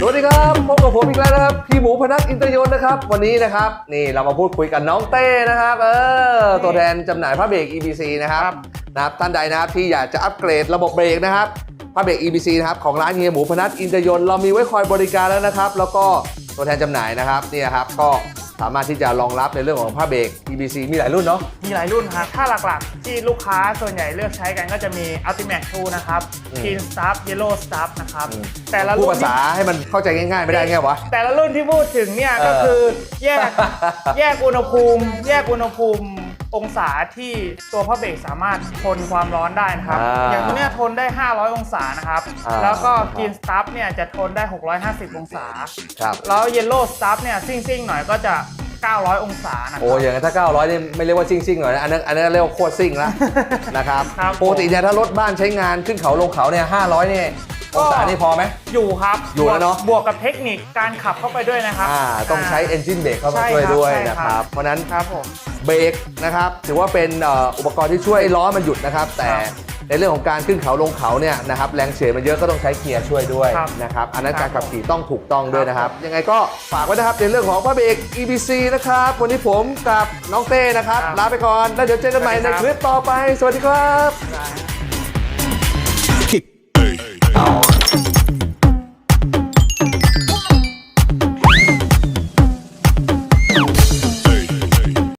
สวัสดีครับพบกับผมอีกแล้วนะครับพี่หมูพนักอินเตอร์ยนต์นะครับ วันนี้นะครับนี่เรามาพูดคุยกับน้องเต้นะครับเออตัวแทนจำหน่ายผ้าเบรก EBC นะครับนะครับท่านใดนะครับที่อยากจะอัปเกรดระบบเบรกนะครับผ้าเบรก EBC นะครับของร้านเฮียหมูพนักอินเตอร์ยนต์เรามีไว้คอยบริการแล้วนะครับ แล้วก็ตัวแทนจำหน่ายนะครับเนี่ยครับก็ สามารถที่จะรองรับในเรื่องของผ้าเบรก EBC มีหลายรุ่นเนาะ มีหลายรุ่นครับ ถ้าหลักๆ ที่ลูกค้าส่วนใหญ่เลือกใช้กันก็จะมี Ultimate 2นะครับ อืม Green Stuff Yellow Stuff นะครับแต่ละพูดรุ่นภาษาให้มันเข้าใจง่ายๆ ไม่ได้ไงวะ แต่ละรุ่นที่พูดถึงเนี่ยเออก็คือแยก แยกอุณหภูมิ แยกอุณหภูมิ องศาที่ตัวผ้าเบรกสามารถทนความร้อนได้นะครับ อ่าอย่างตัวเนี้ยทนได้ 500 องศานะครับ อ่า แล้วก็ Green Stuff เนี่ยจะทนได้ 650 องศา ครับ แล้ว Yellow Stuff เนี่ยซิ่งๆหน่อยก็จะ 900 องศานะคโอ้รับอย่างนั้นถ้า 900นี่ไม่เรียกว่าซิ่งซิ่งๆหน่อยนะอันนั้นอันนั้นเรียกว่าโคตรซิ่งแล้วนะครับครับ ปกติเนี่ยถ้ารถบ้านใช้งานขึ้นเขาลงเขาเนี่ย500เนี่ย องศานี่พอไหม อยู่ครับอยู่แล้วเนอะ บวกกับเทคนิคการขับเข้าไปด้วยนะครับ อ่าต้องใช้า engine brake เข้ามาใช่ช่วยครับด้วยใช่นะคครัรับ บ เพราะฉะนั้นครับผม เบรกนะครับถือว่าเป็นเอ่ออุปกรณ์ที่ช่วยล้อมันหยุดนะครับ แต่ครับในเรื่องของการขึ้นเขาลงเขาเนี่ยนะครับแรงเฉื่อยมันเยอะก็ต้องใช้เกียร์ช่วยด้วยครับนะครับอันนั้นครัการบขับขี่ต้องถูกต้องด้วยนะครับครับ ยังไงก็ฝากไว้นะครับในเรื่องของผ้าเบรก EBC นะครับ วันนี้ผมกับน้องเต้นะครับครับลาไปก่อนแล้วเดี๋ยวเจอกันใหม่สวัสในดีครับคลิปต่อไป สวัสดีครับได้ kick.